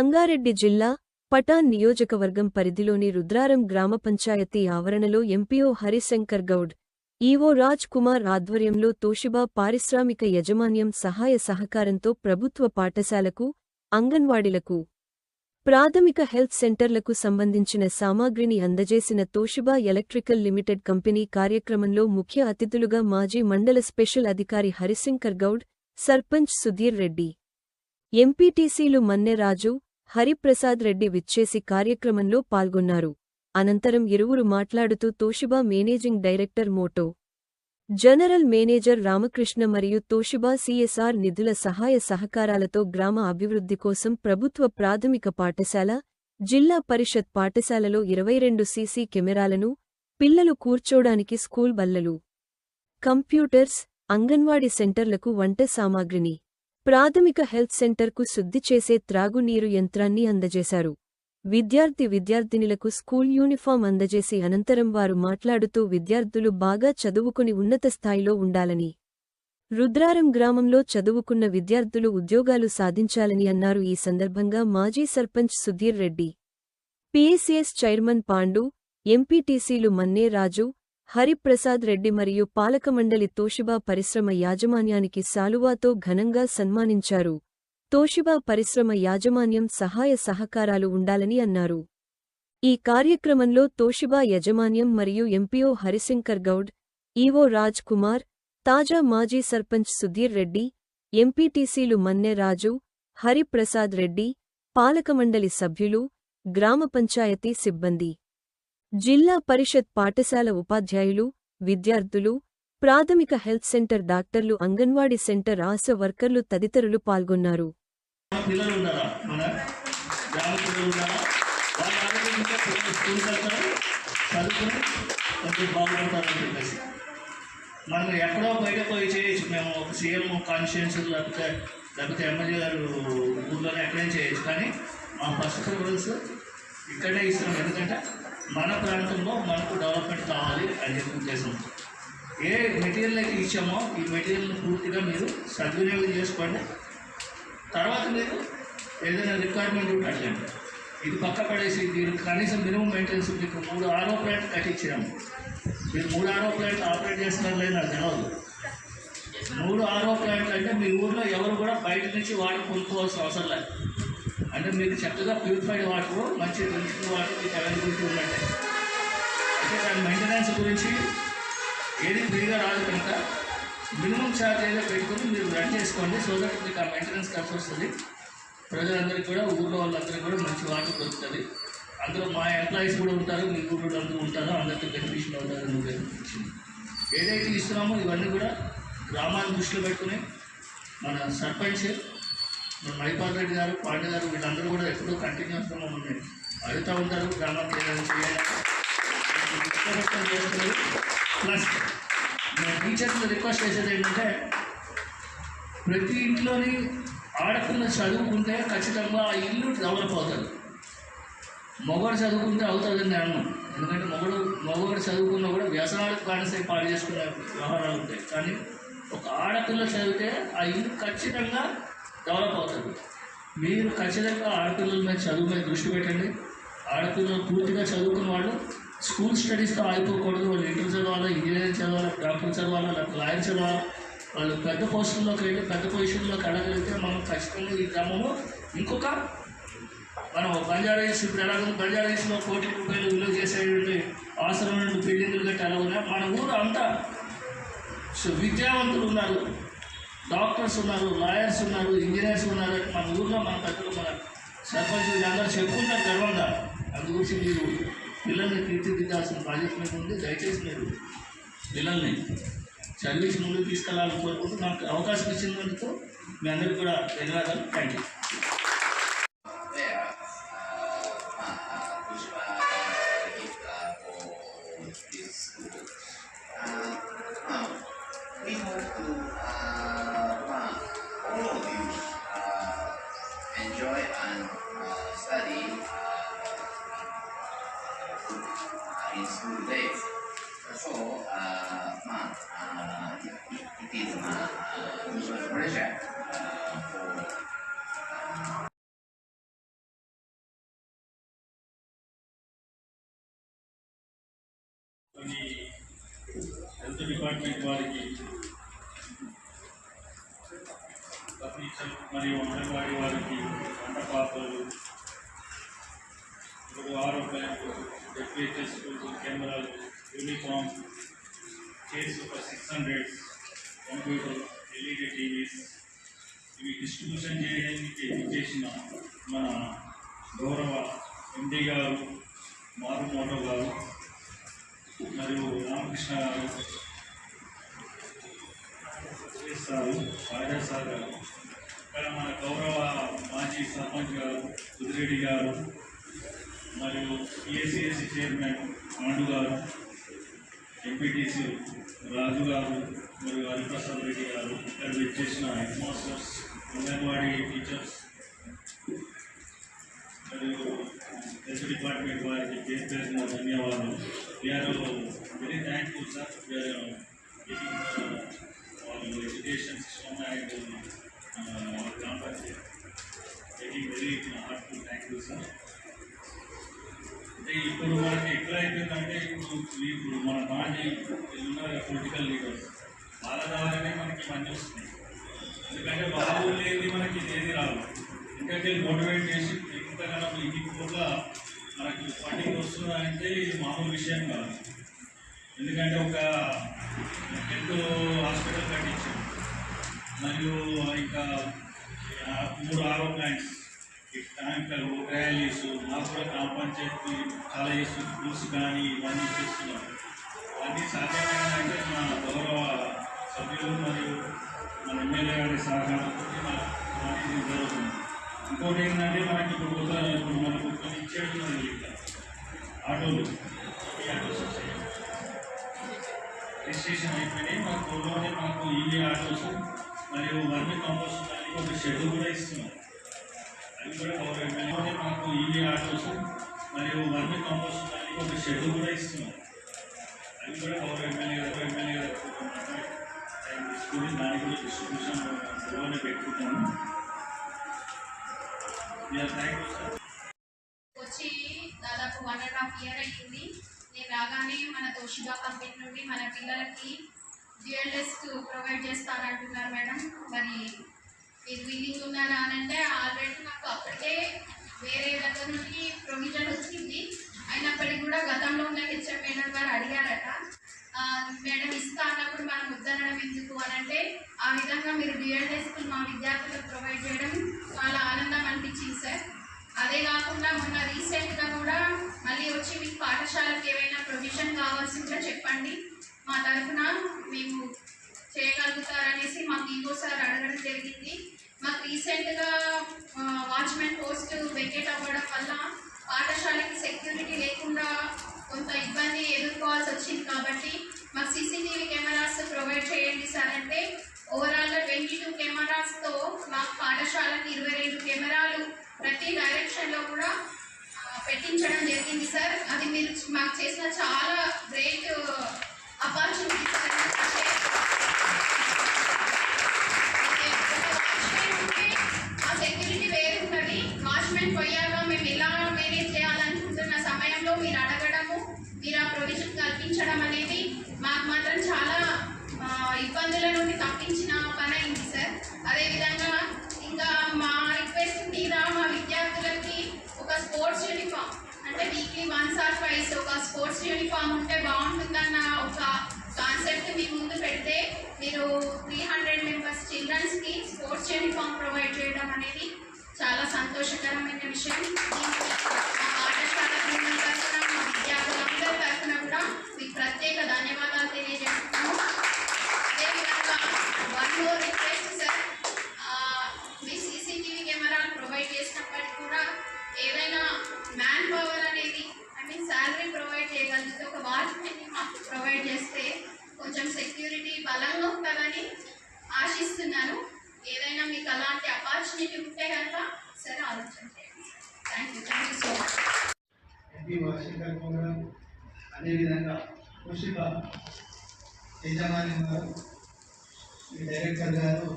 సంగారెడ్డి జిల్లా పటాన్ నియోజకవర్గం పరిధిలోని రుద్రారం గ్రామ పంచాయతీ ఆవరణలో ఎంపీఓ హరిశంకర్ గౌడ్ ఈవో రాజ్ కుమార్ ఆధ్వర్యంలో తోషిబా పారిశ్రామిక యజమాన్యం సహాయ సహకారంతో ప్రభుత్వ పాఠశాలకు అంగన్వాడీలకు ప్రాథమిక హెల్త్ సెంటర్లకు సంబంధించిన సామాగ్రిని అందజేసిన తోషిబా ఎలక్ట్రికల్ లిమిటెడ్ కంపెనీ కార్యక్రమంలో ముఖ్య అతిథులుగా మాజీ మండల స్పెషల్ అధికారి హరిశంకర్ గౌడ్ సర్పంచ్ సుధీర్ రెడ్డి ఎంపీటీసీలు మన్నెరాజు హరిప్రసాద్ రెడ్డి విచ్చేసి కార్యక్రమంలో పాల్గొన్నారు. అనంతరం ఇరువురు మాట్లాడుతూ Toshiba managing director Moto general manager Ramakrishna మరియు తోషిబా సిఎస్ఆర్ నిధుల సహాయ సహకారాలతో గ్రామ అభివృద్ధి కోసం ప్రభుత్వ ప్రాథమిక పాఠశాల జిల్లా పరిషత్ పాఠశాలలో ఇరవై రెండు సీసీ కెమెరాలను పిల్లలు కూర్చోడానికి స్కూల్ బల్లలు కంప్యూటర్స్ అంగన్వాడీ సెంటర్లకు వంట సామాగ్రిని ప్రాథమిక హెల్త్ సెంటర్కు శుద్ధి చేసే త్రాగునీరు యంత్రాన్ని అందజేశారు. విద్యార్థి విద్యార్థినిలకు స్కూల్ యూనిఫాం అందజేసి అనంతరం వారు మాట్లాడుతూ విద్యార్థులు బాగా చదువుకుని ఉన్నత స్థాయిలో ఉండాలని రుద్రారం గ్రామంలో చదువుకున్న విద్యార్థులు ఉద్యోగాలు సాధించాలని అన్నారు. ఈ సందర్భంగా మాజీ సర్పంచ్ సుధీర్ రెడ్డి పీఎస్ఎస్ చైర్మన్ పాండు ఎంపీటీసీలు మన్నే రాజు హరిప్రసాద్ రెడ్డి మరియు పాలకమండలి తోషిబా పరిశ్రమ యాజమాన్యానికి శాలువాతో ఘనంగా సన్మానించారు. తోషిబా పరిశ్రమ యాజమాన్యం సహాయ సహకారాలు ఉండాలని అన్నారు. ఈ కార్యక్రమంలో తోషిబా యజమాన్యం మరియు ఎంపీఓ హరిశంకర్ గౌడ్ ఈవో రాజ్ కుమార్ తాజా మాజీ సర్పంచ్ సుధీర్ రెడ్డి ఎంపీటీసీలు మన్నె రాజు హరిప్రసాద్ రెడ్డి పాలకమండలి సభ్యులు గ్రామ పంచాయతీ సిబ్బంది. జిల్లా పరిషత్ పాఠశాల ఉపాధ్యాయులు విద్యార్థులు ప్రాథమిక హెల్త్ సెంటర్ డాక్టర్లు అంగన్వాడీ సెంటర్ ఆశ వర్కర్లు తదితరులు పాల్గొన్నారు. మనం ఎక్కడో బయట పోయి చేయొచ్చు మేము ఒక సీఎం కాన్స్టిట్యున్సీ లేకపోతే లేకపోతే ఎమ్మెల్యే గారు ఊళ్ళోనే ఎక్కడైనా చేయొచ్చు. కానీ మా ఫస్ట్ ప్రిఫరెన్స్ ఇక్కడే ఇస్తున్నాం. ఎందుకంటే మన ప్రాంతంలో మనకు డెవలప్మెంట్ కావాలి అని చెప్పి ఉద్దేశం. ఏ మెటీరియల్ అయితే ఇచ్చామో ఈ మెటీరియల్ని పూర్తిగా మీరు సద్వినియోగం చేసుకోండి. తర్వాత మీరు ఏదైనా రిక్వైర్మెంట్ ఉంటే అడగండి. ఇది పక్క పడేసి మీరు కనీసం మినిమం మెయింటెనెన్స్ మీకు మూడు ఆరో ప్లాంట్ కట్టించాము మీరు మూడు ఆరో ప్లాంట్ ఆపరేట్ చేస్తున్నారు లేదు నాకు తెలియదు మూడు ఆరో ప్లాంట్లు అంటే మీ ఊర్లో ఎవరు కూడా బయట నుంచి వాటర్ కొనుక్కోవాల్సిన అవసరం లేదు. అంటే మీకు చక్కగా ప్యూరిఫైడ్ వాటర్ మంచి డ్రింకింగ్ వాటర్ మీకు అవైలబిలిటీ ఉన్నట్టే అయితే దాని మెయింటెనెన్స్ గురించి ఏది ఫ్రీగా రాదు కనుక మినిమం ఛార్జ్ ఏదో పెట్టుకుని మీరు రన్ చేసుకోండి సో దట్ మీకు ఆ మెయింటెనెన్స్ ఖర్చు వస్తుంది. ప్రజలందరికీ కూడా ఊళ్ళో వాళ్ళందరికీ కూడా మంచి వాటర్ దొరుకుతుంది. అందులో మా ఎంప్లాయీస్ కూడా ఉంటారు మీ ఊళ్ళో అందరూ ఉంటారు అందరికీ బెనిఫిషియల్ అవుతారు నువ్వు ఏదైతే ఇస్తున్నామో ఇవన్నీ కూడా గ్రామాన్ని దృష్టిలో పెట్టుకుని మన సర్పంచ్ మణిపాల్ రెడ్డి గారు పాండే గారు వీళ్ళందరూ కూడా ఎప్పుడూ కంటిన్యూస్గా మమ్మల్ని అడుగుతూ ఉంటారు. గ్రామానికి చేయాలి? ప్లస్ నేను టీచర్స్ రిక్వెస్ట్ చేసేది ఏంటంటే ప్రతి ఇంట్లోని ఆడపిల్ల చదువుకుంటే ఖచ్చితంగా ఆ ఇల్లు డెవలప్ అవుతుంది మగవాడు చదువుకుంటే అవుతుందని నేను ఎందుకంటే మగడు మగవాడు చదువుకున్నా కూడా వ్యసనాలకు బానిసై పాడు చేసుకునే వ్యవహారాలు ఉంటాయి. కానీ ఒక ఆడపిల్ల చదివితే ఆ ఇల్లు ఖచ్చితంగా డెవలప్ అవుతుంది మీరు ఖచ్చితంగా ఆడపిల్లల మీద చదువు మీద దృష్టి పెట్టండి. ఆడపిల్లలు పూర్తిగా చదువుకున్న వాళ్ళు స్కూల్ స్టడీస్తో ఆగిపోకూడదు. వాళ్ళు ఇంటర్ చదవాలా ఇంజనీరింగ్ చదవాలా డాక్టర్ చదవాలా లేకపోతే లాయర్ చదవాలా వాళ్ళు పెద్ద పోస్టుల్లోకి వెళ్ళి పెద్ద పొజిషన్లోకి వెళ్ళగలిగితే మనం ఖచ్చితంగా ఈ గ్రామము ఇంకొక మనం బంజారాయిస్ ఇప్పుడు ఎలాగో బంజారాయిస్లో కోటి రూపాయలు విలువ చేసేటువంటి అవసరమైన బిల్డింగ్లు గట్టి ఎలా ఉన్నాయి మన ఊరు అంతా సో విద్యావంతులు ఉన్నారు. డాక్టర్స్ ఉన్నారు లాయర్స్ ఉన్నారు ఇంజనీర్స్ ఉన్నారు. మన ఊర్లో మన పెద్దలు మన సర్పంచ్ అందరూ చెప్పుకుంటారు గర్వంగా. అందు గురించి మీరు పిల్లల్ని తీర్చిదిద్దాల్సిన బాధ్యత మీద ఉంది. దయచేసి మీరు పిల్లల్ని చదివించి ముందుకు తీసుకెళ్ళాలని కోరుకుంటూ నాకు అవకాశం ఇచ్చినందుకు మీ అందరికీ కూడా ధన్యవాదాలు. థ్యాంక్ యూ కొన్ని హెల్త్ డిపార్ట్మెంట్ వారికి ఫర్నిచర్ మరియు అంగన్వాడీ వారికి వంట పాత్రలు ఇప్పుడు ఆరో bank deputy schools cameras uniform chairs ఒక six hundred computer LED TVs. ఇవి డిస్ట్రిబ్యూషన్ చేయడానికి చేసిన మన గౌరవ ఎండి గారు మారుమోటో గారు మరియు రామకృష్ణ గారు చేస్తారు. రాజా సార్ గారు ఇక్కడ మన గౌరవ మాజీ సర్పంచ్ గారు కుదిరెడ్డి గారు మరియు ఏసీఎస్సీ చైర్మన్ పాండు గారు ఎంపీటీసీ రాజు గారు మరియు హరిప్రసాద్ రెడ్డి గారు ఇక్కడ చేసిన హెడ్ మాస్టర్స్ అంగన్వాడీ టీచర్స్ మరియు హెల్త్ డిపార్ట్మెంట్ వారికి పేరు పేరున ధన్యవాదాలు. We're very thankful sir education system and గ్రామ very very heartful thank you sir అంటే ఇప్పుడు మనకి ఎట్లా అయిపోయిందంటే ఇప్పుడు ఇప్పుడు మన పార్టీ ఉన్నారు పొలిటికల్ లీడర్స్ వాళ్ళ ద్వారానే మనకి మంచి వస్తుంది ఎందుకంటే వాళ్ళు లేని మనకి ఏది రావు ఎందుకంటే మోటివేట్ చేసి ఇంతగానో ఇంటికి కూడా మనకి ఫండింగ్ వస్తుందంటే ఇది మామూలు విషయం కాదు. ఎందుకంటే ఒక టెన్త్ హాస్పిటల్ కట్టించాం మరియు ఇంకా మూడు ఆరో ప్లాంట్స్ ఈ ర్యాలీస్ మాకు కూడా గ్రామ పంచాయతీ కాలేజెస్ స్కూల్స్ కానీ ఇవన్నీ చేస్తున్నాం ఇవన్నీ సాధ్యమైందంటే మన గౌరవ సభ్యులు మరియు మన ఎమ్మెల్యే గారి సహకారంతో మనకి జరుగుతుంది. ఇంకోటి ఏంటంటే మనకి ఇప్పుడు ఆటోలు ఈ ఆటోస్ వచ్చాయి రిజిస్ట్రేషన్ అయిపోయినాయి మా ఊళ్ళోనే మాకు ఈవీ ఆటోస్ మరియు వర్మి కంపోస్ట్ దానికి ఒక షెడ్ కూడా ఇస్తున్నారు అవి కూడా గౌరవ ఎమ్మెల్యేనే మాకు ఈవీ ఆటోస్ మరియు వర్మి కంపోస్ట్ దానికి ఒక షెడ్ కూడా ఇస్తున్నారు అవి కూడా గౌరవ ఎమ్మెల్యే గారు ఎమ్మెల్యే గారు టైం తీసుకుని దానికి కూడా డిస్ట్రిబ్యూషన్ ఊళ్ళోనే పెట్టుకుంటాము థ్యాంక్ యూ సార్ వచ్చి దాదాపు హాఫ్ ఇయర్ అయ్యింది నేను రాగానే మన తోషిగా కంపెనీ నుండి మన పిల్లలకి డ్యూయల్ డెస్క్ ప్రొవైడ్ చేస్తానంటున్నారు మేడం. మరి మీరు విల్లింగ్ ఉన్నారా అని అంటే ఆల్రెడీ నాకు అప్పటికే వేరే దగ్గర నుండి ప్రొవిజన్ వచ్చింది. అయినప్పటికీ కూడా గతంలో ఉన్న హెచ్ఎం మేడం గారు అడిగారట. మేడం ఇస్తా అన్నప్పుడు మనం వద్దనడం ఎందుకు అని అంటే ఆ విధంగా మీరు డ్యూయల్ డెస్క్ మా విద్యార్థులకు ప్రొవైడ్ చేయడం చాలా ఆనందం అనిపించింది సార్. అదే కాకుండా మొన్న రీసెంట్గా కూడా మళ్ళీ వచ్చి మీకు పాఠశాలకు ఏమైనా ప్రొవిజన్ కావాల్సి ఉంటే చెప్పండి. మా తరఫున మేము చేయగలుగుతారనేసి మాకు ఇంకోసారి సార్ అడగడం జరిగింది. మాకు రీసెంట్గా వాచ్మెన్ పోస్ట్ వెకేట్ అవ్వడం వల్ల పాఠశాలకి సెక్యూరిటీ లేకుండా కొంత ఇబ్బంది ఎదుర్కోవాల్సి వచ్చింది కాబట్టి మాకు సీసీటీవీ కెమెరాస్ ప్రొవైడ్ చేయండి సార్ అంటే ఓవరాల్గా ట్వంటీ టూ కెమెరాస్తో మాకు పాఠశాలకు ఇరవై రెండు కెమెరాలు ప్రతి డైరెక్షన్లో కూడా పెట్టించడం జరిగింది సార్. అది మీరు మాకు చేసిన చాలా గ్రేట్ అపార్చునిటీ సార్. ఆ సెక్యూరిటీ వేరు వాచ్మెన్ పోయాక మేము ఎలా మేనేజ్ చేయాలనుకుంటున్న సమయంలో మీరు అడగడము మీరు ఆ ప్రొవిజన్ కల్పించడం అనేది మాకు మాత్రం చాలా ఇబ్బందుల నుండి విషయం పాఠశాల బృందం తరఫున మా విద్యార్థులందరి తరఫున కూడా మీకు ప్రత్యేక ధన్యవాదాలు తెలియజేస్తున్నాము అదేవిధంగా వన్ మోర్ యజమాని గారు ఈ డైరెక్టర్ గారు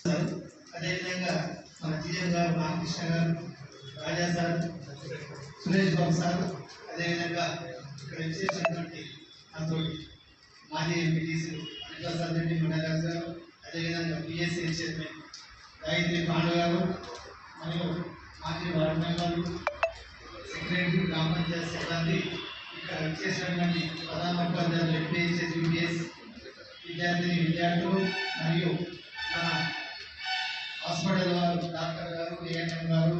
సార్, అదేవిధంగా మన జిఎం గారు రామకృష్ణ గారు రాజా సార్ సురేష్ బాబు సార్ అదేవిధంగా ఇక్కడ విశేషమైనటువంటి నాతో మాజీ ఎంపీటీసీలు అనిప్రసాద్ రెడ్డి మండలాజ్ గారు అదేవిధంగా పిఎస్సీ చైర్మన్ గాయత్రి పాండు గారు మరియు మాజీ వార్డు మెంబర్లు సెక్రటరీ గ్రామ పంచాయతీ సిబ్బంది ఇక్కడ వచ్చేసినటువంటి ప్రధాన ఉపాధ్యాయులు ఎంపీఎస్ఎస్ యూపీఎస్ విద్యార్థిని విద్యార్థులు మరియు మన హాస్పిటల్ వారు డాక్టర్ గారు ఏఎన్ఎం గారు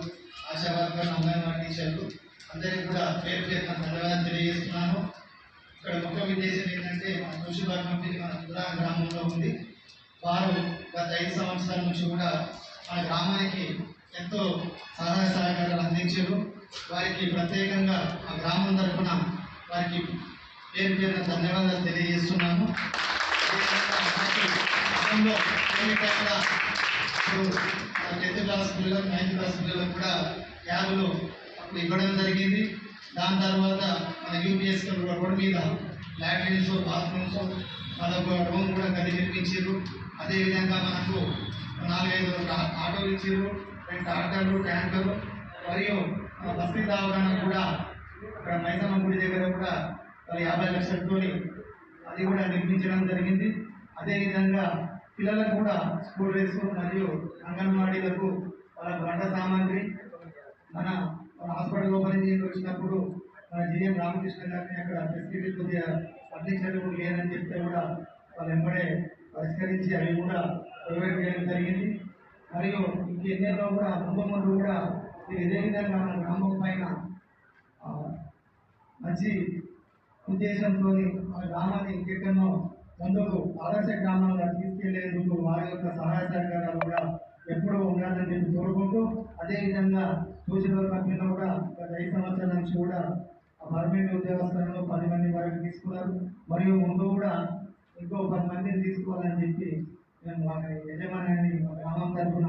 ఆశా వర్కర్ అంగన్వాడీ టీచర్లు అందరికీ కూడా పేరు పేరున ధన్యవాదాలు తెలియజేస్తున్నాను ఇక్కడ ముఖ్య ఉద్దేశం ఏంటంటే మన కృషి కంపెనీ మన తులా గ్రామంలో ఉంది వారు గత ఐదు సంవత్సరాల నుంచి కూడా మన గ్రామానికి ఎంతో సహాయ సహకారాలు అందించారు. వారికి ప్రత్యేకంగా ఆ గ్రామం తరఫున వారికి పేరు పేరున ధన్యవాదాలు తెలియజేస్తున్నాము. టెన్త్ క్లాస్ పిల్లలకు నైన్త్ క్లాస్ పిల్లలకు కూడా క్యాబులు అప్పుడు ఇవ్వడం జరిగింది. దాని తర్వాత మన యూపీఎస్ రోడ్ మీద లాట్రిన్స్ బాత్రూమ్స్ మరొక రూమ్ కూడా గది నిర్మించారు. అదేవిధంగా మనకు నాలుగైదు ఆటోలు ఇచ్చారు. రెండు ట్రాక్టర్లు ట్యాంకర్లు మరియు మన బస్తీ కూడా అక్కడ మైసమ్మ గుడి దగ్గర కూడా వాళ్ళ యాభై లక్షలతోని అది కూడా నిర్మించడం జరిగింది. అదేవిధంగా పిల్లలకు కూడా స్కూల్ డ్రెస్ మరియు అంగన్వాడీలకు వాళ్ళ వంట సామాగ్రి మన హాస్పిటల్ ఓపెన్ చేసి వచ్చినప్పుడు మన జిఎం రామకృష్ణ గారిని అక్కడ ఫెసిలిటీ కొద్దిగా ఫర్నిచర్ లేదని చెప్తే కూడా వాళ్ళు వెంబడే పరిష్కరించి అవి కూడా ప్రొవైడ్ చేయడం జరిగింది. మరియు ఇంకెన్నెన్నో కూడా ముందు కూడా ఇది ఇదే విధంగా మన గ్రామం పైన మంచి ఉద్దేశంతో ఆ గ్రామాన్ని ఇంకెక్కడో ముందుకు ఆదర్శ గ్రామంగా తీసుకెళ్ళేందుకు వారి యొక్క సహాయ సహకారాలు కూడా ఎప్పుడూ ఉండాలని చెప్పి కోరుకుంటూ అదేవిధంగా సూచన కంపెనీలో కూడా గత ఐదు సంవత్సరాల నుంచి కూడా ఆ పర్మనెంట్ ఉద్యోగస్తులను పది మంది వరకు తీసుకున్నారు. మరియు ముందు కూడా ఇంకో పది మందిని తీసుకోవాలని చెప్పి మేము వారి యజమాని మా గ్రామం తరఫున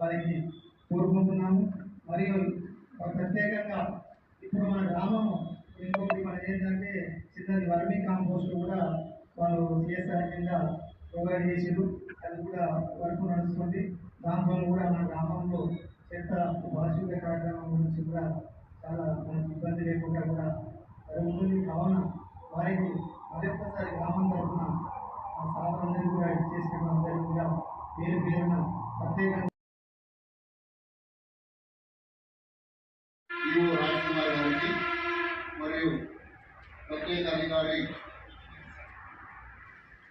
వారికి కోరుకుంటున్నాము మరియు ప్రత్యేకంగా ఇప్పుడు మన గ్రామం ఇంకొకటి మన ఏంటంటే చిన్నది వర్మీ కాంపోస్ట్ కూడా వాళ్ళు సిఎస్ఆర్ కింద ప్రొవైడ్ చేసారు అది కూడా వర్క్ నడుస్తుంది. దాంతో కూడా మన గ్రామంలో చెత్త వార్షిక కార్యక్రమం గురించి కూడా చాలా మనకి ఇబ్బంది లేకుండా కూడా జరుగుతుంది. కావున వారికి మరొకసారి గ్రామం తరఫున ఆ అందరికీ కూడా ఇచ్చేసిన అందరికీ కూడా పేరు పేరున ప్రత్యేకంగా ప్రత్యేక అధికారి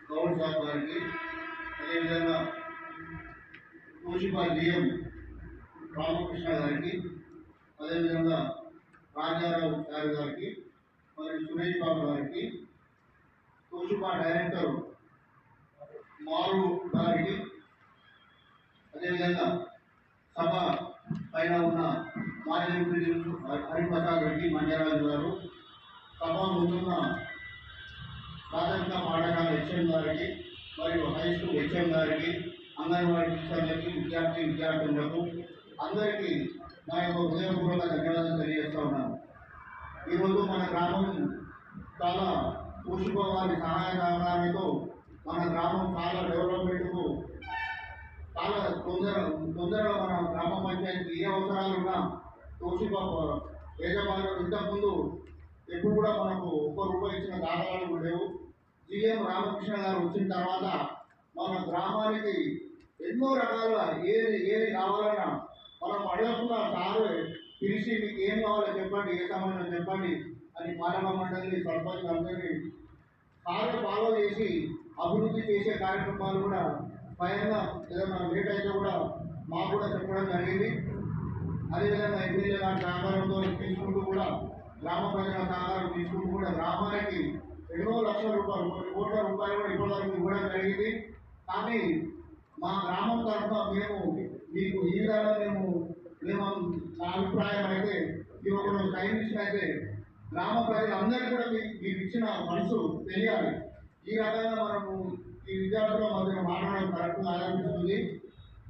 గౌడ్ సాబ్ గారికి అదేవిధంగా తోషిపా డిఎం రామకృష్ణ గారికి అదేవిధంగా రాజారావు సార్ గారికి మరియు సురేష్ బాబు గారికి తోషిపా డైరెక్టర్ మారు గారికి అదేవిధంగా సభ పైన ఉన్న మాజీ ఎంపీలు హరిప్రసాద్ రెడ్డి మంజరాజు గారు సభ ముందున్న ప్రాథమిక పాఠశాల హెచ్ఎం గారికి మరియు హై స్కూల్ హెచ్ఎం గారికి అంగన్వాడీ టీచర్లకి విద్యార్థి విద్యార్థులకు అందరికీ నా యొక్క హృదయపూర్వక ధన్యవాదాలు తెలియజేస్తా ఉన్నాను. ఈరోజు మన గ్రామం చాలా పూసుకోవాలి సహాయ సహకారంతో మన గ్రామం చాలా డెవలప్మెంట్కు చాలా తొందర తొందరగా మన గ్రామ పంచాయతీ ఏ అవసరాలు ఉన్నా యజమానులు ఇంతకుముందు ఎప్పుడు కూడా మనకు ఒక్క రూపాయి ఇచ్చిన దాఖలాలు ఉండేవు జిఎం రామకృష్ణ గారు వచ్చిన తర్వాత మన గ్రామానికి ఎన్నో రకాలుగా ఏది ఏది కావాలన్నా మనం అడగకుండా సారు పిలిచి మీకు ఏం కావాలో చెప్పండి ఏ సమయంలో చెప్పండి అని పాలక మండలి సర్పంచ్ అందరినీ సారు ఫాలో చేసి అభివృద్ధి చేసే కార్యక్రమాలు కూడా స్వయంగా ఏదైనా లేట్ అయితే కూడా మాకు కూడా చెప్పడం జరిగింది. అదేవిధంగా ఎమ్మెల్యే గారి సహకారంతో తీసుకుంటూ కూడా గ్రామ ప్రజల సహకారం తీసుకుంటూ కూడా గ్రామానికి ఎన్నో లక్షల రూపాయలు కొన్ని కోట్ల రూపాయలు కూడా ఇప్పటివరకు ఇవ్వడం జరిగింది. కానీ మా గ్రామం తరఫున మేము మీకు ఈ విధంగా మేము మేము నా అభిప్రాయం అయితే ఈ ఒక టైం ఇచ్చినైతే గ్రామ ప్రజలందరికీ కూడా మీ- మీకు ఇచ్చిన మనసు తెలియాలి. ఈ రకంగా మనము ఈ విద్యార్థుల మధ్య మాట్లాడడం కరెక్ట్ ఆలోచిస్తుంది.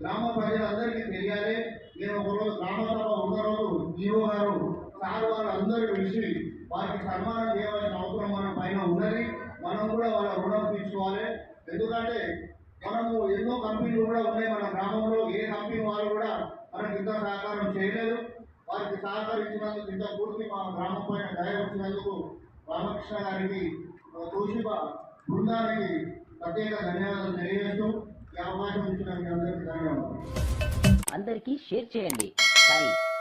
గ్రామ ప్రజలందరికీ తెలియాలి. నేను ఒకరోజు గ్రామ సభ ఉన్న రోజు జీవో గారు సార్ వాళ్ళందరూ పిలిచి వారికి సన్మానం చేయవలసిన అవసరం మన పైన ఉన్నది. మనం కూడా వాళ్ళ రుణం తీసుకోవాలి. ఎందుకంటే మనము ఎన్నో కంపెనీలు కూడా ఉన్నాయి మన గ్రామంలో. ఏ కంపెనీ వాళ్ళు కూడా మనకి ఇంత సహకారం చేయలేదు. వారికి సహకరించినందుకు ఇంత పూర్తి మా గ్రామం పైన దయ వచ్చినందుకు రామకృష్ణ గారికి ఆ, తోషిబ బృందానికి ప్రత్యేక ధన్యవాదాలు తెలియజేస్తూ ఈ అవకాశం ఇచ్చిన మీ అందరికీ ధన్యవాదాలు. అందరికీ షేర్ చేయండి. కానీ